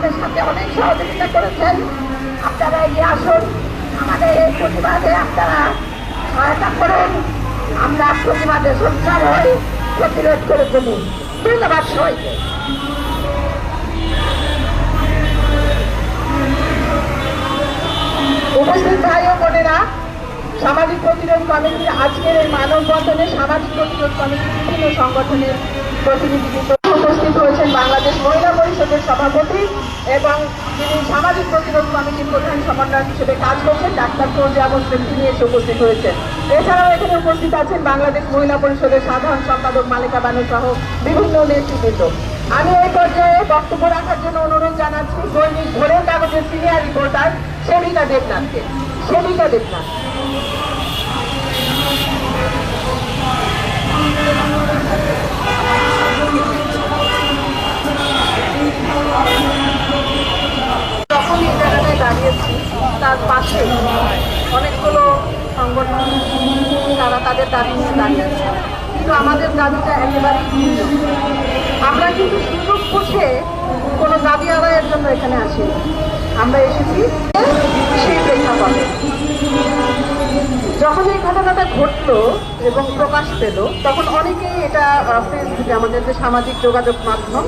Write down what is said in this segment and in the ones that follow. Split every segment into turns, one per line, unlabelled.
আমাদের সাথে অনেক সহযোগিতা করেছেন। আপনারা এগিয়ে আসুন। আমাদের এই প্রতিবাদে আপনারা সহায়তা করেন। আমরা প্রতিবাদে সোচ্চার হই, প্রতিরোধ করে তুলি ধন্যবাদ সবাইকে। উপস্থিত ভাই ও বোনেরা, সামাজিক প্রতিরোধ কমিটির আজকের এই মানববন্ধনে সামাজিক প্রতিরোধ কমিটির বিভিন্ন সংগঠনের প্রতিনিধিবৃন্দ উপস্থিত হয়েছেন বাংলাদেশ মহিলা পরিষদের সভাপতি এবং তিনি সামাজিক প্রতিরোধ কমিটির প্রধান সমন্বয়ক হিসেবে কাজ করছেন, ডাক্তার ফৌজিয়া মুসলিম, তিনি এসে উপস্থিত হয়েছেন। এছাড়াও এখানে উপস্থিত আছেন বাংলাদেশ মহিলা পরিষদের সাধারণ সম্পাদক মালিকা বানু সহ বিভিন্ন নেতৃবৃন্দ। আমি এই পর্যায়ে বক্তব্য রাখার জন্য অনুরোধ জানাচ্ছি, দৈনিক ভোরের কাগজের সিনিয়র রিপোর্টার সেবিকা দেবনাথকে। সেবিকা দেবনাথ যখন এই জায়গাটায় দাঁড়িয়েছি তার পাশে অনেকগুলো সংগঠন, তারা তাদের দাবি নিয়ে দাঁড়িয়েছে কিন্তু আমাদের দাবিটা একেবারেই ভিন্ন। আমরা কিন্তু সুযোগ বুঝে কোনো দাবি আদায়ের জন্য এখানে আসি আমরা এসেছি সেই প্রেক্ষাপটে। যখন এই ঘটনাটা ঘটলো এবং প্রকাশ পেল, তখন অনেকেই এটা ফেসবুকে আমাদের যে সামাজিক যোগাযোগ মাধ্যম,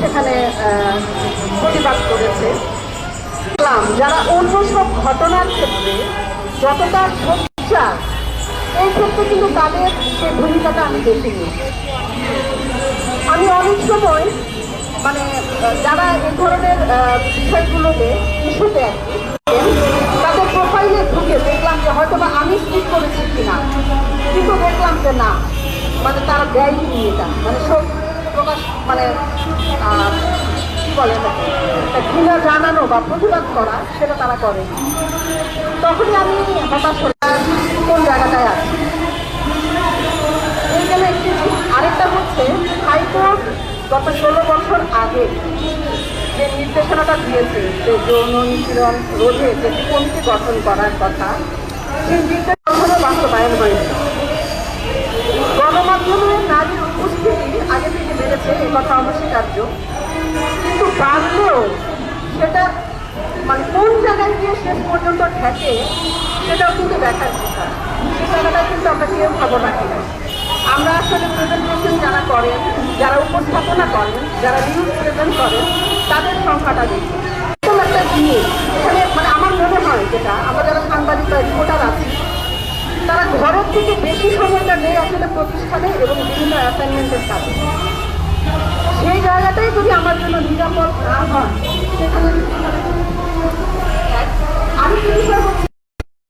সেখানে প্রতিবাদ করেছে। দেখলাম যারা অন্য সব ঘটনার ক্ষেত্রে যতটা সোচ্চার, এই ক্ষেত্রে কিন্তু তাদের সেই ভূমিকাটা আমি দেখিনি। আমি অনেক সময় মানে যারা এই ধরনের বিষয়গুলোতে ইস্যুতে তাদের প্রোফাইলে ঢুকে দেখলাম যে হয়তো বা আমি ক্লিক করেছি কিনা। কিন্তু দেখলাম যে না মানে তারা দেয়নি এটা। মানে সব প্রকাশ মানে বলে? ঘৃণা জানানো বা প্রতিবাদ করা, সেটা তারা করে। তখনই আমি হতাশ কোন জায়গাটায় আছি? একটি আরেকটা হচ্ছে হাইকোর্ট গত ষোলো বছর আগে যে নির্দেশনাটা দিয়েছে যে যৌন নিপীড়ন রোধে যে কমিটি গঠন করার কথা, সেই নির্দেশ কখনো বাস্তবায়ন হয়নি। গণমাধ্যমে নারীর উপস্থিতি আগে থেকে বেড়েছে এই কথা অনস্বীকার্য। কিন্তু বাড়লেও সেটা মানে কোন জায়গায় গিয়ে শেষ পর্যন্ত ঠেকে সেটাও কিন্তু দেখার বিষয়। সেই জায়গাটায় কিন্তু আমরা কেউ খবর রাখি না আমরা আসলে প্রেজেন্টেশন যারা করেন, যারা উপস্থাপনা করেন, যারা নিউজ প্রেজেন্ট করেন, তাদের সংখ্যাটা দেখি। এরকম একটা জিনিস, এখানে মানে আমার মনে হয় যেটা, আমরা যারা সাংবাদিক রিপোর্টার আছি, তারা ঘরের থেকে বেশি সময়টা নেই আসলে প্রতিষ্ঠানে এবং বিভিন্ন অ্যাসাইনমেন্টের কাজে। সেই জায়গাটাই যদি আমার জন্য নিরাপদ